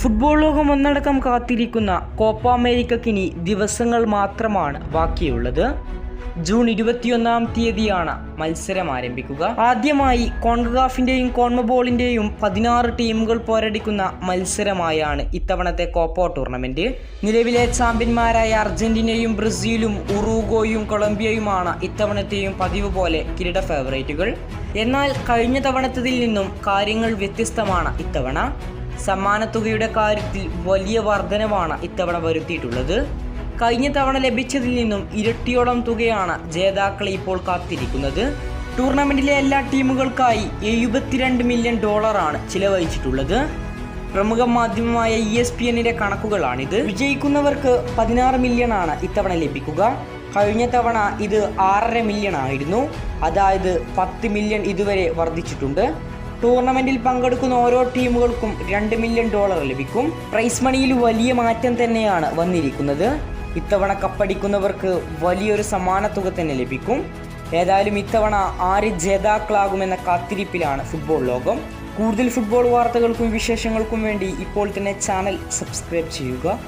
Football ലോകം ഒന്നടക്കം കാത്തിരിക്കുന്ന Copa അമേരിക്കക്കിനി ദിവസങ്ങൾ മാത്രമാണ് ബാക്കിയുള്ളത്. ജൂൺ ഇരുപത്തിയൊന്നാം തീയതിയാണ് മത്സരം ആരംഭിക്കുക. ആദ്യമായി കോൺഗ്രാഫിന്റെയും കോൺമബോളിന്റെയും പതിനാറ് ടീമുകൾ പോരടിക്കുന്ന മത്സരമായാണ് ഇത്തവണത്തെ കോപ്പ ടൂർണമെന്റ് നിലവിലെ ചാമ്പ്യന്മാരായ അർജന്റീനയും ബ്രസീലും ഉറുഗോയും കൊളംബിയയുമാണ് ഇത്തവണത്തെയും പതിവ് പോലെ കിരീട ഫേവറേറ്റുകൾ. എന്നാൽ കഴിഞ്ഞ തവണത്തതിൽ നിന്നും കാര്യങ്ങൾ വ്യത്യസ്തമാണ് ഇത്തവണ. സമ്മാനത്തുകയുടെ കാര്യത്തിൽ വലിയ വർധനവാണ് ഇത്തവണ വരുത്തിയിട്ടുള്ളത്. കഴിഞ്ഞ തവണ ലഭിച്ചതിൽ നിന്നും ഇരട്ടിയോളം തുകയാണ് ജേതാക്കളെ ഇപ്പോൾ കാത്തിരിക്കുന്നത്. ടൂർണമെന്റിലെ എല്ലാ ടീമുകൾക്കായി എഴുപത്തിരണ്ട് മില്യൺ ഡോളറാണ് ചിലവഴിച്ചിട്ടുള്ളത്. പ്രമുഖ മാധ്യമമായ ഇ എസ് പി എന്നിന്റെ കണക്കുകളാണിത്. വിജയിക്കുന്നവർക്ക് പതിനാറ് മില്യൺ ആണ് ഇത്തവണ ലഭിക്കുക. കഴിഞ്ഞ തവണ ഇത് ആറര മില്യൺ ആയിരുന്നു. അതായത് പത്ത് മില്യൺ ഇതുവരെ വർദ്ധിച്ചിട്ടുണ്ട്. ടൂർണമെന്റിൽ പങ്കെടുക്കുന്ന ഓരോ ടീമുകൾക്കും രണ്ട് മില്യൺ ഡോളർ ലഭിക്കും. പ്രൈസ് മണിയിൽ വലിയ മാറ്റം തന്നെയാണ് വന്നിരിക്കുന്നത്. ഇത്തവണ കപ്പടിക്കുന്നവർക്ക് വലിയൊരു സമ്മാന തുക തന്നെ ലഭിക്കും. ഏതായാലും ഇത്തവണ ആര് ജേതാക്കളാകുമെന്ന കാത്തിരിപ്പിലാണ് ഫുട്ബോൾ ലോകം. കൂടുതൽ ഫുട്ബോൾ വാർത്തകൾക്കും വിശേഷങ്ങൾക്കും വേണ്ടി ഇപ്പോൾ തന്നെ ചാനൽ സബ്സ്ക്രൈബ് ചെയ്യുക.